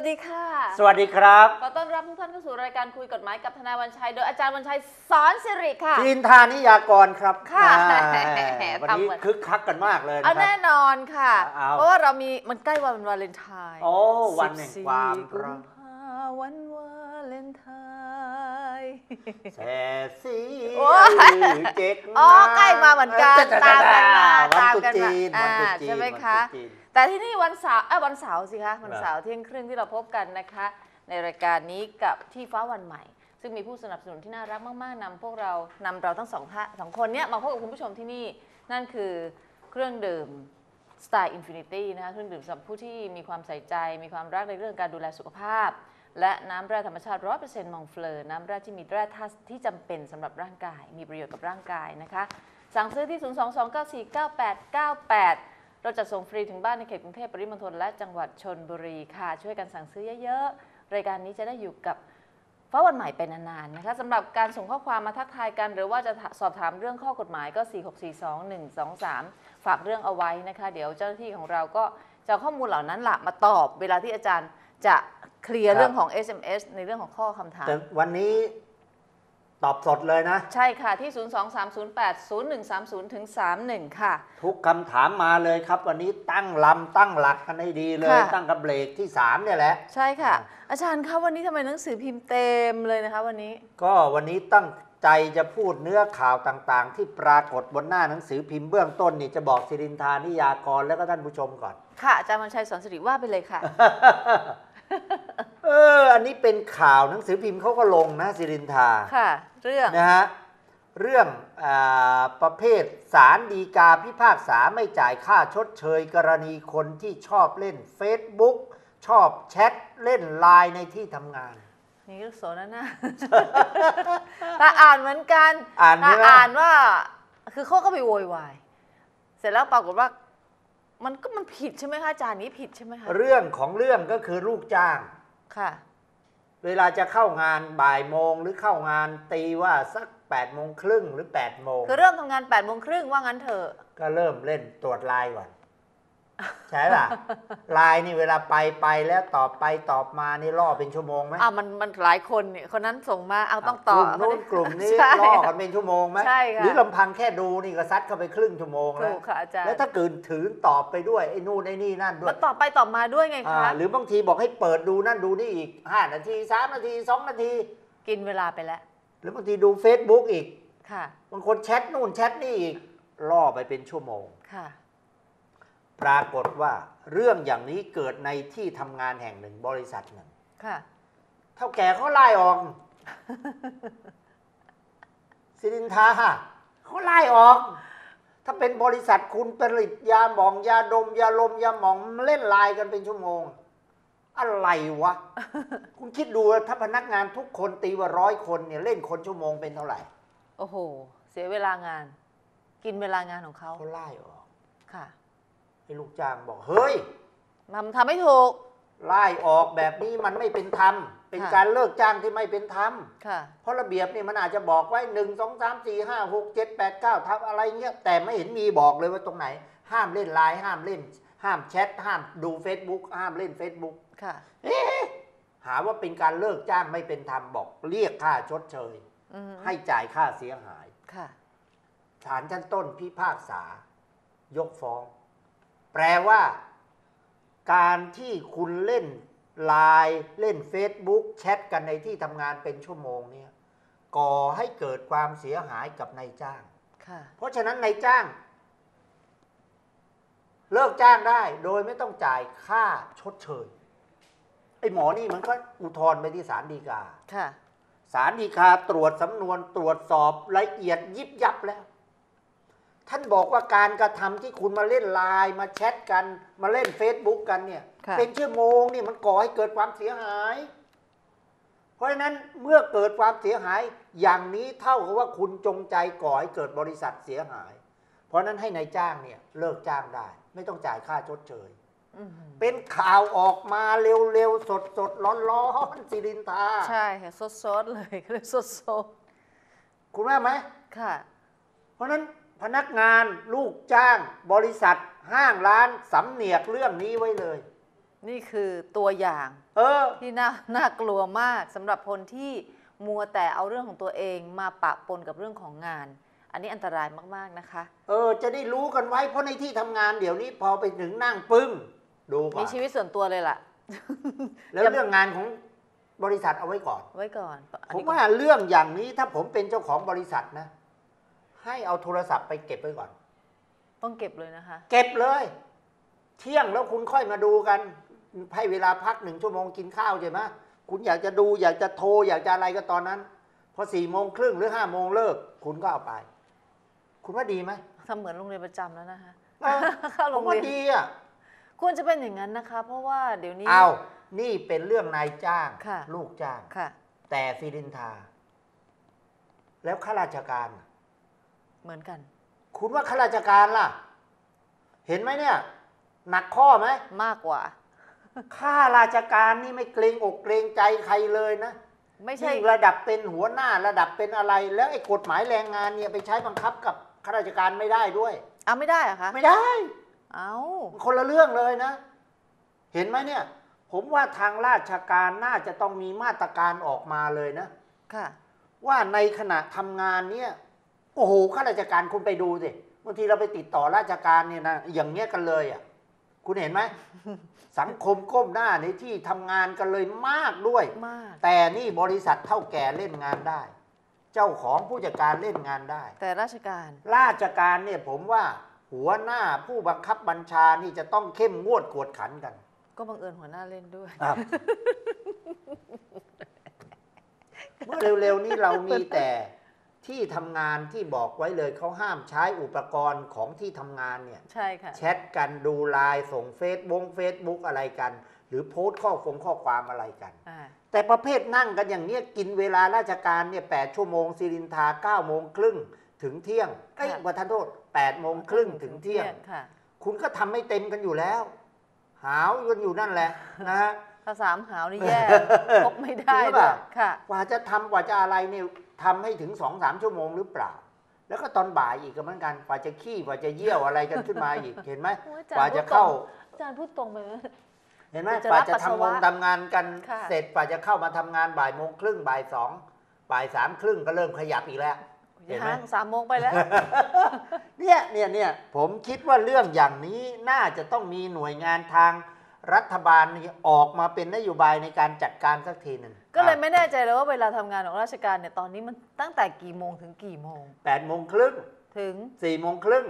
วัสดีค่ะ สวัสดีครับ ขอต้อนรับทุกท่านเข้าสู่รายการคุยกฎหมายกับทนายวันชัย โดยอาจารย์วันชัยสอนสิริค่ะจินทานิยากรครับค่ะอ่าแหมวันทำนี้เหมือนคึกคักกันมากเลยเอานะครัแน่บนอนค่ะเอาเพราะว่าเรามีมันใกล้วันวาเลนไทน์โอ้วันแห่งความ14กุรัมกภาวันวาเลนไทน์แสสีโอ้ยเจ๊กอ๋อใกล้มาเหมือนกันจ้ๆๆตามกันมาวันตามตรุษกันจีมานวันตรุษอ่าจีนใช่ไหมวันตรุษคะจีน แต่ที่นี่วันเสาร์เอ้ยวันเสาร์สิคะวันครับเสาร์เที่ยงครึ่งที่เราพบกันนะคะ ในรายการนี้กับที่ฟ้าวันใหม่ ซึ่งมีผู้สนับสนุนที่น่ารักมาก ๆนำพวกเรานำเราทั้งสองท่าสองคนเนี้ยมาพบกับคุณผู้ชมที่นี่นั่นคือเครื่องดื่มสไตล์ Infinity นะคะเครื่องดื่มสำหรับผู้ที่มีความใส่ใจ มีความรักในเรื่องการดูแลสุขภาพ และน้ำแร่ธรรมชาติ 100%มองเฟลอร์น้ำแร่ที่มีแร่ธาตุที่จำเป็นสำหรับร่างกาย มีประโยชน์กับร่างกายนะคะ สั่งซื้อที่ 022949898 เราจะส่งฟรีถึงบ้านในเขตกรุงเทพปริมณฑลและจังหวัดชนบุรีค่ะ ช่วยกันสั่งซื้อเยอะๆ รายการนี้จะได้อยู่กับฟ้าวันใหม่ไปนานๆนะคะสำหรับการส่งข้อความมาทักทายกัน หรือว่าจะสอบถามเรื่องข้อกฎหมายก็ 4642123 ฝากเรื่องเอาไว้นะคะ เดี๋ยวเจ้าหน้าที่ของเราก็จะข้อมูลเหล่านั้นหละมาตอบเวลาที่อาจารย์จะเคลียร์เรื่องของ SMS ในเรื่องของข้อคำถาม แต่วันนี้ ตอบสดเลยนะ ใช่ค่ะที่ 023080130ถึง31 ค่ะ ทุกคำถามมาเลยครับ วันนี้ตั้งลำตั้งหลักกันให้ดีเลย ค่ะ ตั้งกับเบรกที่ 3 เนี่ยแหละ ใช่ค่ะ อาจารย์คะวันนี้ทำไมหนังสือพิมพ์เต็มเลยนะคะ วันนี้ ก็วันนี้ตั้งใจจะพูดเนื้อข่าวต่างๆ ที่ปรากฏบนหน้าหนังสือพิมพ์เบื้องต้นนี่จะบอกสิรินทานิยากรแล้วก็ท่านผู้ชมก่อน ค่ะอาจารย์วันชัยสอนสิริว่าไปเลยค่ะเออ อันนี้เป็นข่าวหนังสือพิมพ์เขาก็ลงนะสิรินทาค่ะ เรื่องนะฮะเรื่องอาประเภทสารดีกาพิพากษาไม่จ่ายค่าชดเชย กรณีคนที่ชอบเล่น Facebook ชอบแชทเล่นไลน์ในที่ทำงาน นี่ลูกโสนะนะแต่อ่านเหมือนกันอ่านใช่ไหมแต่อ่านว่าคือเขาก็ไปโวยวาย เสร็จแล้วปรากฏว่ามันก็มันผิดใช่ไหมคะอาจารย์นี้ผิดใช่ไหมคะเรื่องของเรื่องก็คือลูกจ้าง ค่ะ เวลาจะเข้างานบ่ายโมงหรือเข้างานตีว่าสัก8ปดโมงครึ่งหรือ8ปดโมงคือเริ่มทำงาน8ปดโมงครึ่งว่างั้นเถอะ ก็เริ่มเล่นตรวจไลน์ก่อน ใช่ป่ะไลน์นี่เวลาไปไปแล้วตอบไปตอบมานี่ล่อเป็นชั่วโมงไหมอ่ามันมันหลายคนเนี่ยคนนั้นส่งมาเอาต้องตอบกลุ่มนู้นกลุ่มนี้ใช่ล่อกันเป็นชั่วโมงไหมใช่ค่ะหรือลำพังแค่ดูนี่ก็ซัดเข้าไปครึ่งชั่วโมงแล้ถูวกค่ะอาจารย์แล้วถ้าเกินถือตอบไปด้วยไอ้นู่นไอ้นี่นั่นด้วมัยนตอบไปตอบมาด้วยไงอ่าคะหรือบางทีบอกให้เปิดดูนั่นดูนี่อีก5นาที3นาที2นาที กินเวลาไปแล้วหรือบางทีดู Facebook อีกค่ะบางคนแชทนู่นแชทนี่อีกล่อไปเป็นชั่วโมงค่ะ ปรากฏว่าเรื่องอย่างนี้เกิดในที่ทำงานแห่งหนึ่งบริษัทหนึ่งค่ะเท่าแก่เขาไล่ออกสิรินทาเขาไล่ออก ถ้าเป็นบริษัทคุณผลิตยาหมองยาดม ยาลมยาหมองเล่นไลน์กันเป็นชั่วโมง อะไรวะ คุณคิดดูว่าถ้าพนักงานทุกคนตีว่าร้อยคนเนี่ยเล่นคนชั่วโมงเป็นเท่าไหร่ โอ้โห เสียเวลางาน กินเวลางานของเขาเขาไล่ออก ค่ะ ให้ลูกจ้างบอกเฮ้ยทำทำไม่ถูก ไล่ออกแบบนี้มันไม่เป็นธรรม เป็นค่ะการเลิกจ้างที่ไม่เป็นธรรมค่ะเพราะระเบียบนี่มันอาจจะบอกไว้หนึ่งสองสามสี่ห้าหกเจ็ดแปดเก้าทับอะไรเงี้ยแต่ไม่เห็นมีบอกเลยว่าตรงไหน ห้ามเล่นไลน์ห้ามเล่น ห้ามแชทห้ามดู Facebook ห้ามเล่น Facebook ค่ะหาว่าเป็นการเลิกจ้างไม่เป็นธรรมบอก เรียกค่าชดเชยอือฮึให้จ่ายค่าเสียหายค่ะศาลชั้นต้นพิพากษายกฟ้อง แปลว่า การที่คุณเล่นไลน์เล่น Facebook แชทกันในที่ทำงานเป็นชั่วโมงเนี่ยก่อให้เกิดความเสียหายกับนายจ้างค่ะเพราะฉะนั้นนายจ้าง เลิกจ้างได้โดยไม่ต้องจ่ายค่าชดเชยไอ้หมอนี่มันก็อุทธรณ์ไปที่ศาลฎีกาค่ะศาลฎีกาตรวจสำนวนตรวจสอบละเอียดยิบยับแล้ว ท่านบอกว่าการกระทำที่คุณมาเล่นไลน์มาแชทกันมาเล่น Facebook กันเนี่ย ค่ะ เป็นชั่วโมงนี่มันก่อให้เกิดความเสียหาย เพราะฉะนั้นเมื่อเกิดความเสียหายอย่างนี้เท่ากับว่าคุณจงใจก่อให้เกิดบริษัทเสียหาย เพราะฉะนั้นให้ในายจ้างเนี่ยเลิกจ้างได้ ไม่ต้องจ่ายค่าชดเชย อือฮึเป็นข่าวออกมาเร็วๆ สดๆ ร้อนๆสิรินทาใช่ค่ะสดๆเลยเขาเรียกสดคุณว่าไหม ๆค่ะ เพราะฉะนั้น พนักงานลูกจ้าง บริษัท ห้างร้านสำเนียกเรื่องนี้ไว้เลย นี่คือตัวอย่างเอเออ ที่น่าน่ากลัวมากสำหรับคนที่มัวแต่เอาเรื่องของตัวเองมาปะปนกับเรื่องของงาน อันนี้อันตรายมาก ๆ นะคะ เออ จะได้รู้กันไว้เพราะในที่ทำงานเดี๋ยวนี้พอไปถึงนั่งปึ้ง ดูก่อมีนชีวิตส่วนตัวเลยล่ะ แล้วเรื่องงานของบริษัทเอาไว้ก่อน ไว้ก่อนอันผมนี้ว่าเรื่องอย่างนี้ถ้าผมเป็นเจ้าของบริษัทนะ ให้เอาโทรศัพท์ไปเก็บไว้ก่อน ต้องเก็บเลยนะคะ เก็บเลย เที่ยงแล้วคุณค่อยมาดูกันให้เวลาพักหนึ่งชั่วโมงกินข้าวใช่ไหมคุณอยากจะดูอยากจะโทร อยากจะอะไรก็ตอนนั้น พอสี่โมงครึ่งหรือห้าโมงเลิก คุณก็เอาไป คุณว่าดีไหมทำเหมือนโรงเรียนประจำแล้วนะคะเออเข้าผโรมงว่าเรียนดีอะควรจะเป็นอย่างนั้นนะคะ เพราะว่าเดี๋ยวนี้เอานี่เป็นเรื่องนายจ้างค่ะลูกจ้างค่ะแต่ซิรินทา แล้วข้าราชการล่ะ เหมือนกัน คุณว่าข้าราชการล่ะ เห็นไหมเนี่ย หนักข้อไหมมากกว่าข้าราชการนี่ไม่เกรงอกเกรงใจใครเลยนะไม่ใช่ยิ่งระดับเป็นหัวหน้าระดับเป็นอะไร แล้วไอ้กฎหมายแรงงานเนี่ยไปใช้บังคับกับข้าราชการไม่ได้ด้วยเอาไม่ได้เหรอะคะไม่ได้ เอาคนละเรื่องเลยนะ เห็นไหมเนี่ย ผมว่าทางราชการน่าจะต้องมีมาตรการออกมาเลยนะ ค่ะ ว่าในขณะทำงานเนี่ยโอ้โหข้าราชการคุณไปดูสิบางทีเราไปติดต่อราชการเนี่ยนะอย่างเงี้ยกันเลยอะคุณเห็นไหม สังคมก้มหน้าในที่ทำงานกันเลยมากด้วย มาก แต่นี่บริษัทเท่าแก่เล่นงานได้ เจ้าของผู้จัดการเล่นงานได้ แต่ราชการ ราชการเนี่ยผมว่าหัวหน้าผู้บังคับบัญชานี่จะต้องเข้มงวดกวดขันกัน ก็บังเอิญหัวหน้าเล่นด้วยเมื่อเร็วๆนี้เรามีแต่ ที่ทำงานที่บอกไว้เลยเขาห้ามใช้อุปกรณ์ของที่ทำงานเนี่ยใช่ค่ะ แชทกันดูไลน์ส่งเฟซบุ๊กเฟซบุ๊กอะไรกัน หรือโพสต์ข้อฟงข้อความอะไรกัน อ่า แต่ประเภทนั่งกันอย่างเนี้ยกินเวลาราชการเนี่ยแปดชั่วโมงสิรินทาเก้าโมงครึ่งถึงเที่ยงเอ้ยประทานโทษแปดโมงครึ่งถึงเที่ยง ค่ะ คุณก็ทำไม่เต็มกันอยู่แล้ว หาวกันอยู่นั่นแหละนะฮะ ถ้าสามหาวนี่แย่ พบไม่ได้จริงหรือด้เปวล่า ยค่ะ กว่าจะทำกว่าจะอะไรเนี่ย ทำให้ถึงสองสามชั่วโมงหรือเปล่า แล้วก็ตอนบ่ายอีกก็เหมือนกันกว่าจะขี้กว่าจะเยี่ยวอะไรกันขึ้นมาอีกเห็นไหมโอ้ยกว่าจะเข้าอาจารย์พูดตรงไปไหมเห็นไหมจะกรับว่าจะปัสสาวะทำงานทำงานกันค่ะเสร็จกว่าจะเข้ามาทำงานบ่ายโมงครึ่งบ่ายสองบ่ายสามครึ่งก็เริ่มขยับอีกแล้วเห็นไหมยังสามโมงไปแล้ว เนี่ยเนี่ยเนี่ยผมคิดว่าเรื่องอย่างนี้น่าจะต้องมีหน่วยงานทางรัฐบาลนี่ออกมาเป็นนโยบายในการจัดการสักทีหนึ่ง ก็เลยไม่แน่ใจเลยว่าเวลาทำงานของราชการเนี่ยตอนนี้มันตั้งแต่กี่โมงถึงกี่โมง แปดโมงครึ่งถึงสี่โมงครึ่ง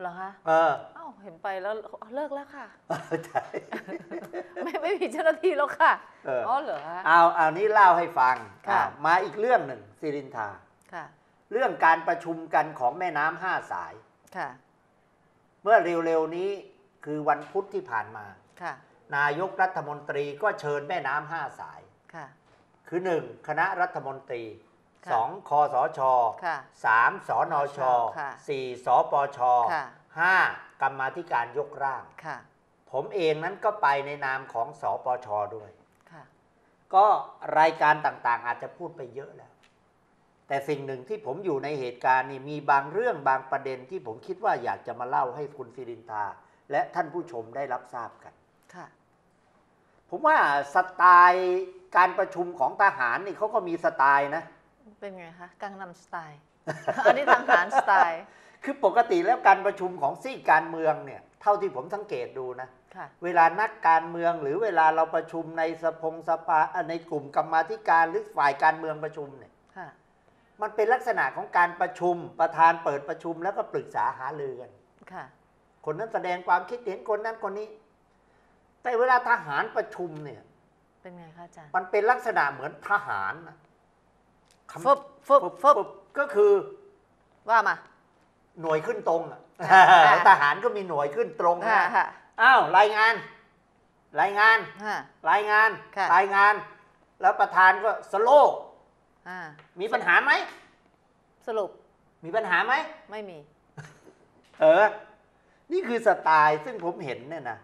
เหรอคะเอออ้าวเห็นไปแล้วเลิกแล้วค่ะ ใช่ ไม่ไม่มีเจ้าหน้าที่แล้วค่ะเอออ๋อเหรอคะ เอาเอานี้เล่าให้ฟังค่ะ อ่ามาอีกเรื่องหนึ่งสิรินทา ค่ะเรื่องการประชุมกันของแม่น้ำห้าสาย ค่ะเมื่อเร็วๆนี้คือวันพุธที่ผ่านมา ค่ะนายกรัฐมนตรีก็เชิญแม่น้ำห้าสาย ค่ะ คือหนึ่งคณะรัฐมนตรีค่ะสองคอสชค่ะสามสนชค่ะสี่สปชค่ะห้ากรรมาธิการยกร่างค่ะผมเองนั้นก็ไปในนามของสปชด้วยค่ะก็รายการต่างๆ อาจจะพูดไปเยอะแล้ว แต่สิ่งหนึ่งที่ผมอยู่ในเหตุการณ์นี่มีบางเรื่องบางประเด็นที่ผมคิดว่าอยากจะมาเล่าให้คุณสิรินทาและท่านผู้ชมได้รับทราบกัน ค่ะ ผมว่าสไตล์ การประชุมของทหารนี่เขาก็มีสไตล์นะ เป็นไงคะกังนำสไตล์ อันนี้ทางหารสไตล์ คือปกติแล้วการประชุมของซีกการเมืองเนี่ย เท่าที่ผมสังเกตดูนะค่ะเวลานักการเมืองหรือเวลาเราประชุมในสภงสภาเอ่อในกลุ่มกรรมาธิการหรือฝ่ายการเมืองประชุมเนี่ยค่ะมันเป็นลักษณะของการประชุมประธานเปิดประชุมแล้วก็ปรึกษาหารือกันค่ะคนนั้นแสดงความคิดเห็นคนนั้นคนนี้ แต่เวลาทหารประชุมเนี่ย เป็นไงคะอาจารย์ มันเป็นลักษณะเหมือนทหารนะคำฟึบฟึบฟึบฟึบก็คือว่ามา หน่วยขึ้นตรงอะอ่า ทหารก็มีหน่วยขึ้นตรงค่ะนะ ค่ะ อ้าวรายงาน รายงาน ค่ะ รายงาน ค่ะ รายงาน แล้วประธานก็สโลว์อ่ามีปัญหาไหม สรุปมีปัญหาไหม ไม่มี เออ นี่คือสไตล์ซึ่งผมเห็นเนี่ยนะ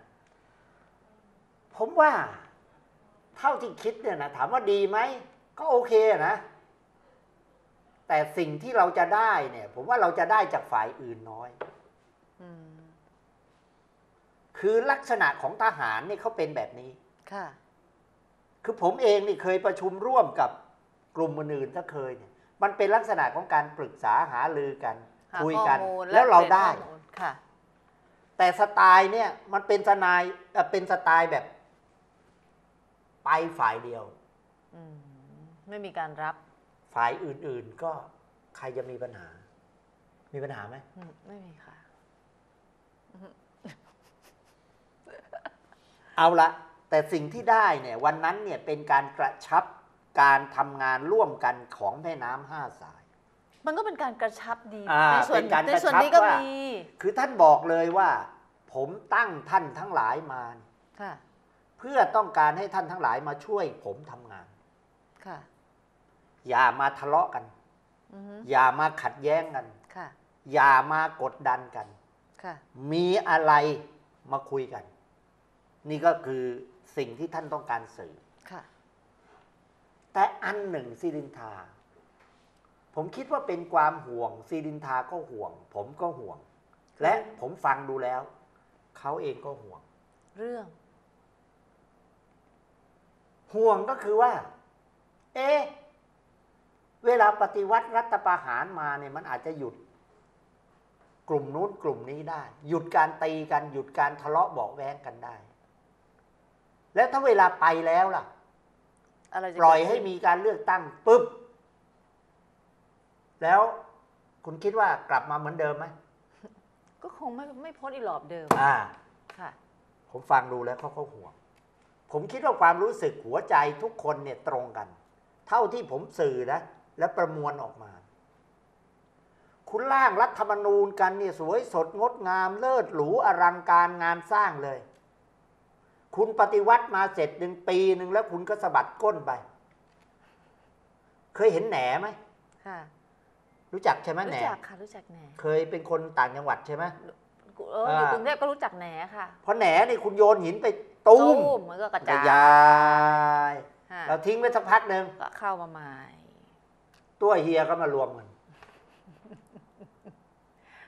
ผมว่า เท่าที่คิดเนี่ยนะถามว่าดีไหมก็โอเคนะ แต่สิ่งที่เราจะได้เนี่ย ผมว่าเราจะได้จากฝ่ายอื่นน้อยอืมคือลักษณะของทหารเนี่ยเขาเป็นแบบนี้ ค่ะ คือผมเองนี่เคยประชุมร่วมกับกลุ่มอื่นๆถ้าเคยเนี่ย มันเป็นลักษณะของการปรึกษาหารือกันหาคุยข้อกันมูลแล้วเรากปยนได้ข้อมูลค่ะ แต่สไตล์เนี่ย มันเป็นสไตล์เอ่อเป็นสไตล์แบบ ไปฝ่ายเดียว อืมไม่มีการรับฝ่ายอื่น ๆ ก็ใครจะมีปัญหา มีปัญหาไหมอืมไม่มีค่ะ เอาละแต่สิ่งที่ได้เนี่ยวันนั้นเนี่ยเป็นการกระชับการทำงานร่วมกันของแม่น้ำห้าสาย มันก็เป็นการกระชับดีอ่าในส่วนเป็นการในกระชับส่วนนี้ก็ว่ามีคือท่านบอกเลยว่า ผมตั้งท่านทั้งหลายมาค่ะ เพื่อต้องการให้ท่านทั้งหลายมาช่วยผมทำงานค่ะอย่ามาทะเลาะกัน อือฮึอย่ามาขัดแย้งกัน ค่ะอย่ามากดดันกัน ค่ะ มีอะไรมาคุยกัน นี่ก็คือสิ่งที่ท่านต้องการสื่อ ค่ะ แต่อันหนึ่งซิรินทา ผมคิดว่าเป็นความห่วงซิรินทาก็ห่วง ผมก็ห่วง และผมฟังดูแล้ว เขาเองก็ห่วง เรื่อง ห่วงก็คือว่า เอ๊ะเวลาปฏิวัติรัฐประหารมาเนี่ยมันอาจจะหยุด กลุ่มนู้นกลุ่มนี้ได้ หยุดการตีกันหยุดการทะเลาะเบาะแว้งกันได้ แล้วถ้าเวลาไปแล้วล่ะอะไรจะปล่อยเกิดให้ขึ้นมีการเลือกตั้งปุ๊บ แล้วคุณคิดว่ากลับมาเหมือนเดิมไหมก็คงไม่ไม่พ้นอีหลอบเดิม อ่า ค่ะ ผมฟังดูแล้วเขาก็ห่วง ผมคิดว่าความรู้สึกหัวใจทุกคนเนี่ยตรงกัน เท่าที่ผมสื่อนะและประมวลออกมา คุณร่างรัฐธรรมนูญกันเนี่ยสวยสดงดงามเลิศหรูอลังการงานสร้างเลย คุณปฏิวัติมาเสร็จหนึ่งปีหนึ่งแล้วคุณก็สะบัดก้นไป เคยเห็นแหนไหมค่ะรู้จักใช่ไหมแหนรู้จักค่ะรู้จักแหนเคยเป็นคนต่างจังหวัดใช่ไหมเอออยู่อ่ากรุงเทพก็รู้จักแหนค่ะเพราะแหนนี่คุณโยนหินไป ตูมมันก็กระกจาระยยายค่ะเราทิ้งไว้สักพักหนึ่งก็เข้ามาใหม่ตัวเฮียก็มารวมกัน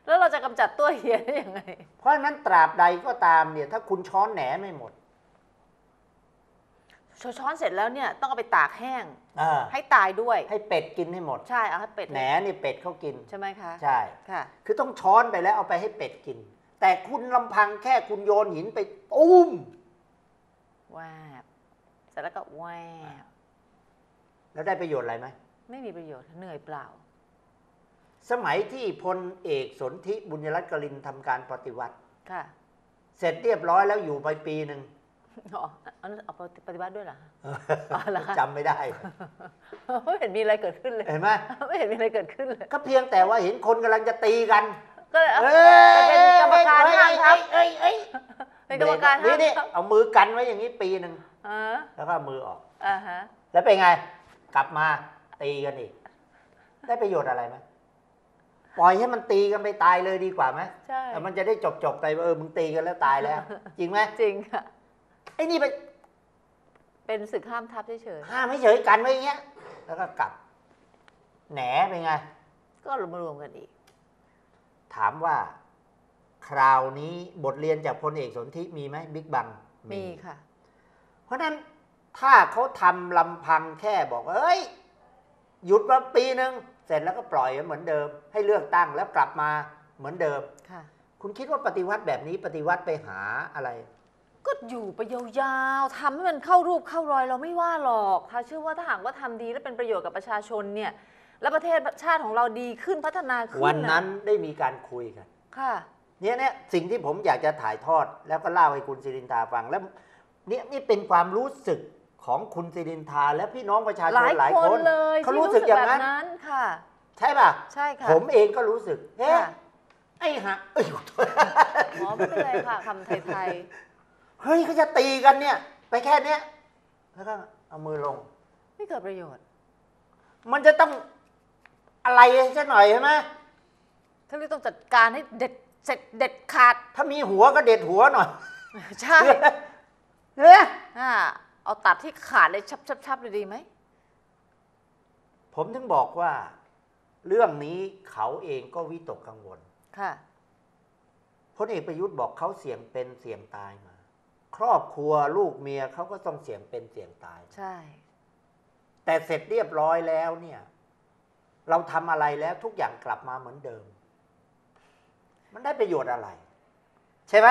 แล้วเราจะกำจัดตัวเฮียได้ยังไง เพราะฉะนั้นตราบใดก็ตามเนี่ย ถ้าคุณช้อนแหนไม่หมด ช้อนเสร็จแล้วเนี่ยต้องเอาไปตากแห้งอ่าให้ตายด้วย ให้เป็ดกินให้หมด ใช่เอาให้เป็ดแหนนี่เป็ดเขากินใช่ไหมคะ ใช่ค่ะ คือต้องช้อนไปแล้วเอาไปให้เป็ดกิน แต่คุณลำพังแค่คุณโยนหินไปตุ้ม แวบเสร็จแล้วก็แวบแล้วได้ประโยชน์อะไรไหมไม่มีประโยชน์เหนื่อยเปล่า สมัยที่พลเอกสนธิบุญยรัตน์กลินทำการปฏิวัติ ค่ะเสร็จเรียบร้อยแล้วอยู่ไปปีหนึ่งอ๋ออันนั้นเอาปฏิบัติด้วยเหรอคะ อ๋อเหรอคะ จำไม่ได้ ไม่เห็นมีอะไรเกิดขึ้นเลย เห็นไหมไม่เห็นมีอะไรเกิดขึ้นเลย ก็เพียงแต่ว่าเห็นคนกำลังจะตีกันก็เลยเอาเอ้ยเป็นกรรมการห้ามทับ เอ้ยเอ้ยเป็นกรรมการนี่ห้ามนี่ทับเอามือกันไว้อย่างนี้ปีหนึ่งอ่าแล้วก็เอามือออกอ่าฮะแล้วเป็นไง กลับมาตีกันอีก ได้ประโยชน์อะไรไหมปล่อยให้มันตีกันไปตายเลยดีกว่าไหมใช่แต่มันจะได้จบจบๆไปว่าเออมึงตีกันแล้วตายแล้ว จริงไหมจริงค่ะไอ้นี่ไปเป็นศึกห้ามทับเฉยห้ามไม่เฉยกันไว้อย่างเงี้ย แล้วก็กลับ แหนเป็นไงๆก็รวมๆกันอีก ถามว่า คราวนี้บทเรียนจากพลเอกสนธิมีไหมบิ๊กบังมีค่ะ เพราะฉะนั้นถ้าเขาทำลำพังแค่บอกว่าเอ้ย หยุดมาปีหนึ่งเสร็จแล้วก็ปล่อยเหมือนเดิม ให้เลือกตั้งแล้วกลับมาเหมือนเดิมค่ะ คุณคิดว่าปฏิวัติแบบนี้ปฏิวัติไปหาอะไร ก็อยู่ไปยาวๆทำให้มันเข้ารูปเข้ารอยเราไม่ว่าหรอกถ้าเชื่อว่าถ้าหากว่าทำดีและเป็นประโยชน์กับประชาชนเนี่ย แล้วประเทศชาติของเราดีขึ้นพัฒนาขึ้นวันนั้นะนได้มีการคุยกันค่ะ เนี่ยเนี่ยสิ่งที่ผมอยากจะถ่ายทอด แล้วก็เล่าให้คุณสิรินทาฟังแล้วเนี่ยนี่เป็นความรู้สึกของคุณสิรินทาและพี่น้องประชาชหลานยหลายคคนนเลยเขาที่รู้สึกอย่างแบบนั้นนั้นค่ะ ใช่ป่ะใช่ค่ะผมเองก็รู้สึกเอ๊ะค่ะไอ้ฮะเอ้ยอ๋อไม่เป็นไรค่ะคำไทยเฮ้ยเขาจะตีกันเนี่ย ไปแค่เนี้ยแล้วก็เอามือลงๆไม่เกิดประโยชน์ มันจะต้องอะไรสักหน่อยใช่ไหมท่านเรียกต้องจัดการให้เด็ด เสร็จเด็ดขาดถ้ามีหัวก็เด็ดหัวหน่อย ใช่เฮ้ยอ่าเอาตัดที่ขาดเลยชับๆๆเลยดีไหม ผมถึงบอกว่า เรื่องนี้เขาเองก็วิตกกังวล ค่ะพลเอกประยุทธ์บอกเขาเสี่ยงเป็นเสี่ยงตายมา ครอบครัวลูกเมียเขาก็ต้องเสี่ยงเป็นเสี่ยงตาย ใช่ แต่เสร็จเรียบร้อยแล้วเนี่ย เราทำอะไรแล้วทุกอย่างกลับมาเหมือนเดิม มันได้ประโยชน์อะไร ใช่ไหม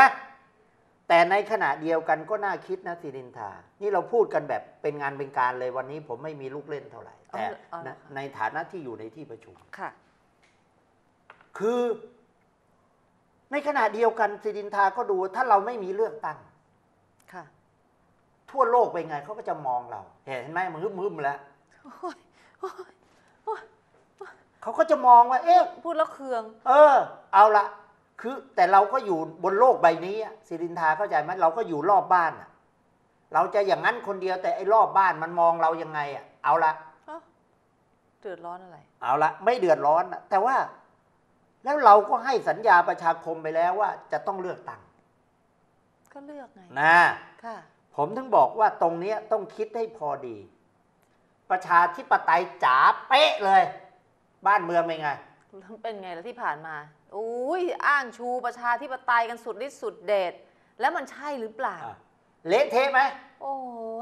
แต่ในขณะเดียวกันก็น่าคิดนะสิรินทา นี่เราพูดกันแบบเป็นงานเป็นการเลยวันนี้ผมไม่มีลูกเล่นเท่าไหร่ แต่เอาเอาเหรอคะในฐานะที่อยู่ในที่ประชุมค่ะ คือ ในขณะเดียวกันสิรินทาก็ดูถ้าเราไม่มีเลือกตั้งค่ะ ทั่วโลกเป็นไงเขาก็จะมองเรา เห็นไหมมันมึมๆแล้วโอ้ยโอ้ยเขาก็จะมองว่า เอ๊ะ พูดแล้วเคือง เออ เอาละ คือแต่เราก็อยู่บนโลกใบนี้อะสิรินทาเข้าใจไหมเราก็อยู่รอบบ้านอะเราจะอย่างนั้นคนเดียวแต่ไอ้รอบบ้านมันมองเรายังไงอะเอาละเอ้าเดือดร้อนอะไร เอาละไม่เดือดร้อนอะแต่ว่า แล้วเราก็ให้สัญญาประชาคมไปแล้วว่า จะต้องเลือกตั้งก็เลือกไงนะค่ะผมถึงบอกว่าตรงเนี้ยต้องคิดให้พอดี ประชาธิปไตยจ๋าเป๊ะเลย บ้านเมืองเป็นไงเป็นไงล่ะที่ผ่านมา อุ้ยอ้างชูประชาธิปไตยกันสุดฤทธิ์สุดเดชแล้วมันใช่หรือเปล่า อะเละเทะไหมโอ้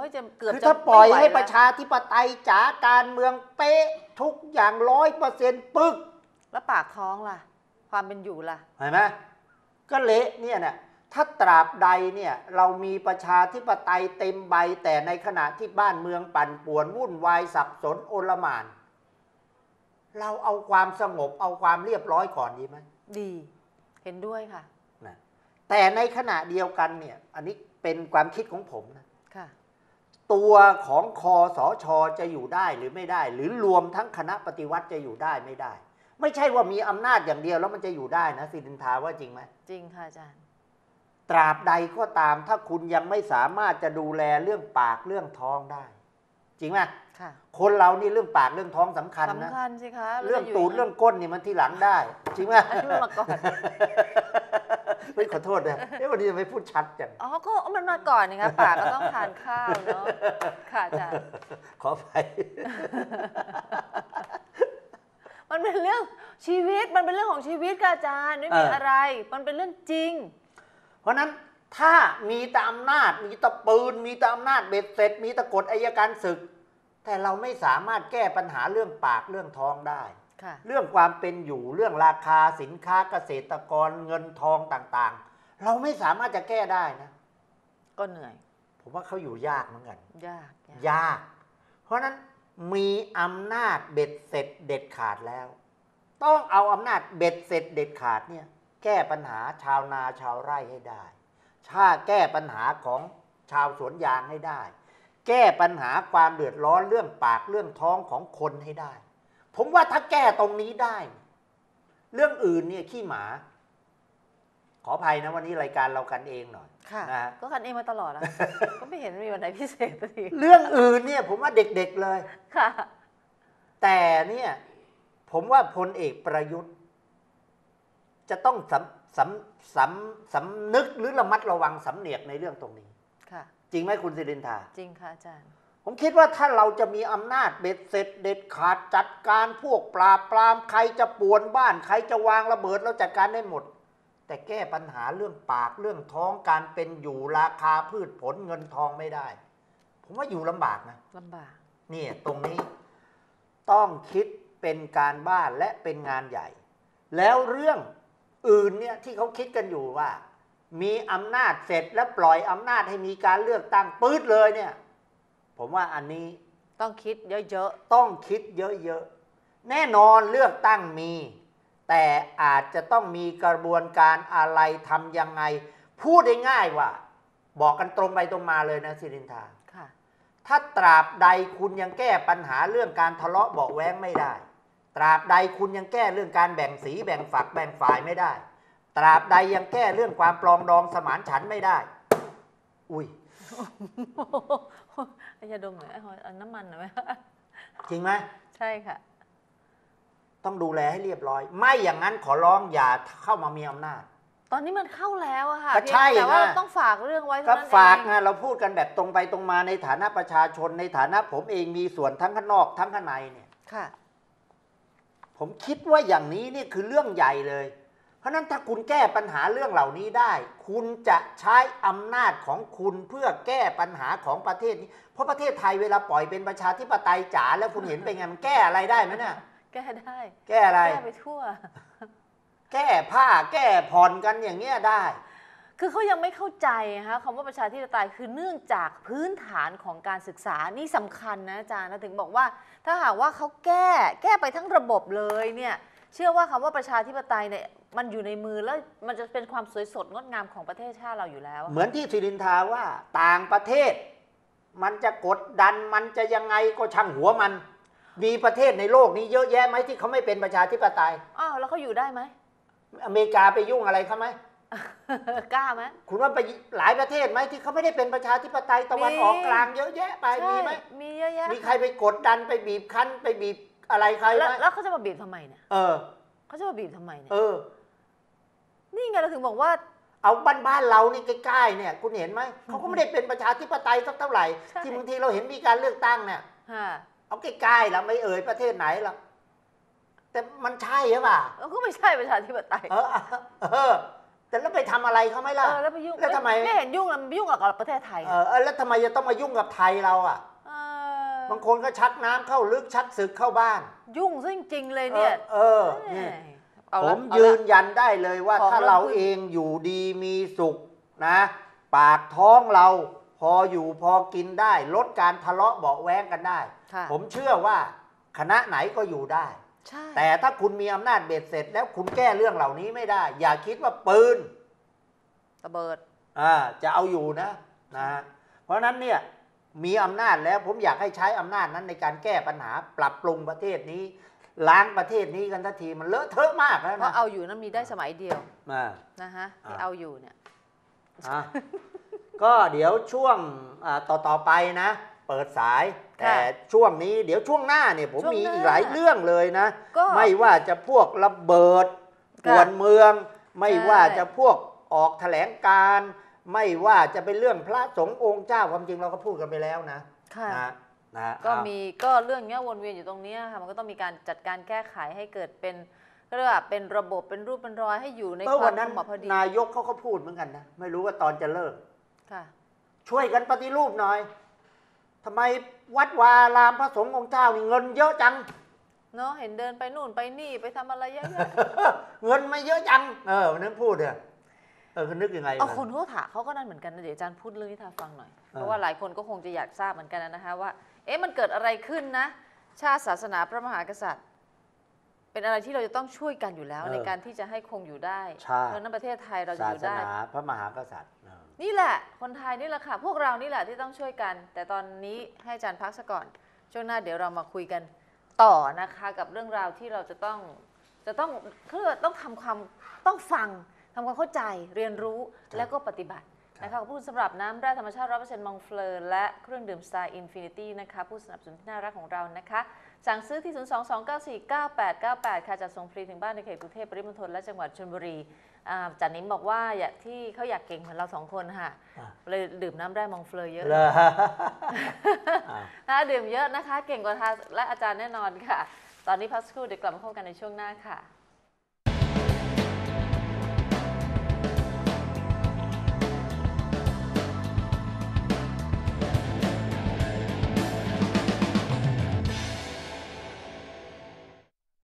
ยจะเกือบคือจะถ้าปล่อยไม่ไวให้แล้วประชาธิปไตยจ๋าการเมืองเป๊ะทุกอย่างร้อยเปอร์เซ็นต์ปึ๊ก แล้วปากท้องล่ะ ความเป็นอยู่ล่ะ เห็นไหมก็เละเนี่ยนะถ้าตราบใดเนี่ยเรามีประชาธิปไตยเต็มใบแต่ในขณะที่บ้านเมืองปั่นป่วนวุ่นวายสับสนโอลหมาน เราเอาความสงบเอาความเรียบร้อยก่อนดีไหม ดีเห็นด้วยค่ะ นะแต่ในขณะเดียวกันเนี่ย อันนี้เป็นความคิดของผมนะ ค่ะ ตัวของคอสอชอจะอยู่ได้หรือไม่ได้ หรือรวมทั้งคณะปฏิวัติจะอยู่ได้ไม่ได้ ไม่ใช่ว่ามีอำนาจอย่างเดียวแล้วมันจะอยู่ได้นะสิรินทาว่าจริงไหม จริงค่ะอาจารย์ ตราบใดก็ตามถ้าคุณยังไม่สามารถจะดูแลเรื่องปากเรื่องท้องได้ จริงไหม ค่ะ คนเรานี่เรื่องปากเรื่องท้องสำคัญนะสำคัญสิคะเรื่องาจะยู่ตูดเรื่องก้นนี่มันทีหลังได้จริงไหมอันนี้มันมาก่อนไม่ขอโทษนะเอ้วันนี้ทำไมพูดชัดจังอ๋อก็มันมาก่อนนี่คะปากก็ต้องทานข้าวเนาะค่ะอาจารย์ขอไปมันเป็นเรื่องชีวิตมันเป็นเรื่องของชีวิตค่ะอาจารย์ไม่มีเออออะไร มันเป็นเรื่องจริง เพราะฉะนั้นถ้ามีแต่อำนาจมีแต่ปืน มีแต่อำนาจเบ็ดเสร็จ มีแต่กฎอายการศึก แต่เราไม่สามารถแก้ปัญหาเรื่องปากเรื่องท้องได้ค่ะเรื่องความเป็นอยู่เรื่องราคาสินค้าเกษตรกรเงินทองต่างๆ เราไม่สามารถจะแก้ได้นะ ก็เหนื่อย ผมว่าเขาอยู่ยากเหมือนกัน ยาก ยากยากเพราะฉะนั้นมีอำนาจเบ็ดเสร็จเด็ดขาดแล้ว ต้องเอาอำนาจเบ็ดเสร็จเด็ดขาดเนี่ยแก้ปัญหาชาวนาชาวไร่ให้ได้ชาแก้ปัญหาของชาวสวนยางให้ได้ แก้ปัญหาความเดือดร้อนเรื่องปากเรื่องท้องของคนให้ได้ ผมว่าถ้าแก้ตรงนี้ได้ เรื่องอื่นเนี่ยขี้หมา ขออภัยนะวันนี้รายการเรากันเองหน่อยค่ะนะฮะก็กันเองมาตลอดแล้ว ก็ไม่เห็นมีวันไหนพิเศษสักทีเรื่องอื่นเนี่ย ผมว่าเด็กๆเลย ค่ะ แต่เนี่ย ผมว่าพลเอกประยุทธ์ จะต้องสำสำสำสำนึกหรือระมัดระวังสำเนียกในเรื่องตรงนี้ค่ะ จริงไหมคุณสิรินทาจริงค่ะอาจารย์ ผมคิดว่าถ้าเราจะมีอำนาจเบ็ดเสร็จเด็ดขาดจัดการพวกปราบปรามใครจะป่วนบ้าน ใครจะวางระเบิดเราจัดการได้หมด แต่แก้ปัญหาเรื่องปากเรื่องท้องการเป็นอยู่ราคาพืชผลเงินทองไม่ได้ ผมว่าอยู่ลำบากนะลำบากเนี่ยตรงนี้ต้องคิดเป็นการบ้านและเป็นงานใหญ่ แล้วเรื่องอื่นเนี่ยที่เขาคิดกันอยู่ว่า มีอำนาจเสร็จแล้วปล่อยอำนาจให้มีการเลือกตั้งปื๊ดเลยเนี่ย ผมว่าอันนี้ต้องคิดเยอะต้องคิดเยอะๆ แน่นอนเลือกตั้งมี แต่อาจจะต้องมีกระบวนการอะไรทำยังไง พูดได้ง่ายว่า บอกกันตรงไปตรงมาเลยนะสิรินทาๆค่ะถ้าตราบใดคุณยังแก้ปัญหาเรื่องการทะเลาะเบาะแว้งไม่ได้ ตราบใดคุณยังแก้เรื่องการแบ่งสีแบ่งฝักแบ่งฝ่ายไม่ได้ ตราบใดยังแก้เรื่องความปลองดองสมานฉันท์ไม่ได้ อุ้ย ไอ้ยาดมหน่อยไอ้หอยเอาน้ำมันหน่อยไหม จริงไหมใช่ค่ะ ต้องดูแลให้เรียบร้อย ไม่อย่างนั้นขอร้องอย่าเข้ามามีอำนาจ ตอนนี้มันเข้าแล้วอะค่ะก็ใช่เพียงแต่ว่าไง เราต้องฝากเรื่องไว้ก็เท่านั้นฝากเองไงเราพูดกันแบบตรงไปตรงมาในฐานะประชาชนในฐานะผมเองมีส่วนทั้งข้างนอกทั้งข้างในเนี่ย ค่ะ ผมคิดว่าอย่างนี้นี่คือเรื่องใหญ่เลย ราะฉะนั้นถ้าคุณแก้ปัญหาเรื่องเหล่านี้ได้ คุณจะใช้อำนาจของคุณเพื่อแก้ปัญหาของประเทศนี้ เพราะประเทศไทยเวลาปล่อยเป็นประชาธิปไตยจ๋าแล้วคุณเห็นเป็นไงมันแก้อะไรได้ไหมเนี่ยแก้ได้ แก้อะไร แก้ไปทั่ว แก้ผ้าแก้ผ่อนกันอย่างเงี้ยได้ คือเขายังไม่เข้าใจนะคะคำว่าประชาธิปไตยคือเนื่องจากพื้นฐานของการศึกษานี่สำคัญนะอาจารย์นะถึงบอกว่า ถ้าหากว่าเขาแก้แก้ไปทั้งระบบเลยเนี่ยเชื่อว่าคำว่าประชาธิปไตยเนี่ย มันอยู่ในมือแล้วมันจะเป็นความสวยสดงดงามของประเทศชาติเราอยู่แล้วอะเหมือนที่สิรินทาว่าต่างประเทศ มันจะกดดันมันจะยังไงก็ช่างหัวมัน มีประเทศในโลกนี้เยอะแยะไหมที่เขาไม่เป็นประชาธิปไตยอ้าวแล้วเขาอยู่ได้ไหมอเมริกาไปยุ่งอะไรเขาไหมกล้าไหมคุณว่าไปหลายประเทศไหมที่เขาไม่ได้เป็นประชาธิปไตยตะวันมีออกกลางเยอะแยะไปมีไหมมีเยอะแยะมีใครไปกดดันไปบีบคั้นไปบีบอะไรใครแล้วไหมแล้วเขาจะมาบีบทำไมเนี่ยเออเขาจะมาบีบทำไมเนี่ยเออ นี่ไงเราถึงบอกว่า เอาบ้านบ้านๆเรานี่ใกล้ๆเนี่ยคุณเห็นไหมเขาก็ไม่ได้เป็นประชาธิปไตยสักเท่าไหร่ ใช่ ที่บางทีเราเห็นมีการเลือกตั้งเนี่ยฮะเอาใกล้ๆแล้วไม่เอ่ยประเทศไหนหรอกแต่มันใช่หรือเปล่าเราก็ไม่ใช่ประชาธิปไตยเออเออ แต่แล้วไปทำอะไรเขาไหมเอล่ะอแล้วไปยุ่งแล้วทำไม ไม่เห็นยุ่งเลยมันไปยุ่งกับประเทศไทยเออเออแล้วทำไมจะต้องมายุ่งกับไทยเราอะ เออบางคนก็ชักน้ำเข้าลึกชักศึกเข้าบ้าน ยุ่งซะจริงๆเลยเนี่ย เออเออแหนี่เอา ผละมเอายืละนยันได้เลยว่าของถ้าเราเราคือเองอยู่ดีมีสุขนะ ปากท้องเราพออยู่พอกินได้ ลดการทะเลาะเบาะแว้งกันได้ค่ะผมเชื่อว่าคณะไหนก็อยู่ได้ใช่แต่ถ้าคุณมีอำนาจเบ็ดเสร็จ แล้วคุณแก้เรื่องเหล่านี้ไม่ได้ อย่าคิดว่าปืนระเบิดอ่าจะเอาอยู่นะนะเพราะฉะนั้นเนี่ยมีอำนาจแล้วผมอยากให้ใช้อำนาจนั้นในการแก้ปัญหาปรับปรุงประเทศนี้ ล้างประเทศนี้กันทันทีมันเลอะเทอะมากแล้วเพราะนะเอาอยู่นั้นมีได้สมัยเดียวอ่านะฮะที่อ่าเอาอยู่เนี่ยอะก็เดี๋ยวช่วงอ่าต่อต่อไปนะ เปิดสายแต่ช่วงนี้เดี๋ยวช่วงหน้าเนี่ยผมช่วงมีหน้าอีกหลายเรื่องเลยนะก็ไม่ว่าจะพวกระเบิดค่ะกวนเมือง ไม่ใช่ว่าจะพวกออกแถลงการณ์ไม่ว่าจะเป็นเรื่องพระสงฆ์องค์เจ้าความจริงเราก็พูดกันไปแล้วนะค่ะ นะนะก็เอามีก็เรื่องเนี้ยวนเวียนอยู่ตรงเนี้ยค่ะมันก็ต้องมีการจัดการแก้ไขให้เกิดเป็นก็เรียกว่าเป็นระบบเป็นรูปเป็นรอยให้อยู่ในเมื่อควาวัมนนั้นเหมาะพอดีนายกเขาก็พูดเหมือนกันนะไม่รู้ว่าตอนจะเลิกค่ะ ช่วยกันปฏิรูปหน่อยทำไมวัดวาอารามพระสงฆ์องค์เจ้านี่เงินเยอะจังเนาะเห็นเดินไปนู่นไปนี่ไปทำอะไรเยอะแยะเงินไม่เยอะจังเออวันนั้นพูดเนี่ยเออคือนึกยังไงเอาวะคนเขาถามเขาก็นั่นเหมือนกันนะเดี๋ยวอาจารย์พูดเรื่องนี้ทาฟังหน่อย เพราะอ่าว่าหลายคนก็คงจะอยากทราบเหมือนกันนะคะว่า เอ๊ะมันเกิดอะไรขึ้นนะ ชาติศาสนาพระมหากษัตริย์ เป็นอะไรที่เราจะต้องช่วยกันอยู่แล้วในการที่จะให้คงอยู่ได้ใช่ เพราะฉะนั้นประเทศไทยเราจะศาอยู่สได้ นาพระมหากษัตริย์เออนี่แหละ คนไทยนี่แหละค่ะ พวกเรานี่แหละที่ต้องช่วยกัน แต่ตอนนี้ให้อาจารย์พักซะก่อน ช่วงหน้าเดี๋ยวเรามาคุยกันต่อนะคะ กับเรื่องราวที่เราจะต้องจะต้องคือต้องทำความต้องฟังทำความเข้าใจเรียนรู้แล้วก็ปฏิบัติ นะคะขอบคุณสำหรับน้ำแร่ธรรมชาติร้อยเปอร์เซ็นต์มองเฟลอร์และเครื่องดื่มสไตล์อินฟินิตี้นะคะผู้สนับสนุนที่น่ารักของเรานะคะ สั่งซื้อที่ 022949898 ค่ะจัดส่งฟรีถึงบ้านในเขตกรุงเทพปริมณฑลและจังหวัดชลบุรีอ่าจันนิมบอกว่าอยากที่เขาอยากเก่งเหมือนเราสองคนค่ะเลยดื่มน้ำแร่มองเฟลอเยอะเลยอะถ้าดื่มเยอะนะคะ เก่งกว่าทาและอาจารย์แน่นอนค่ะ ตอนนี้พักสักครู่เดี๋ยวกลับมาพบกันในช่วงหน้าค่ะ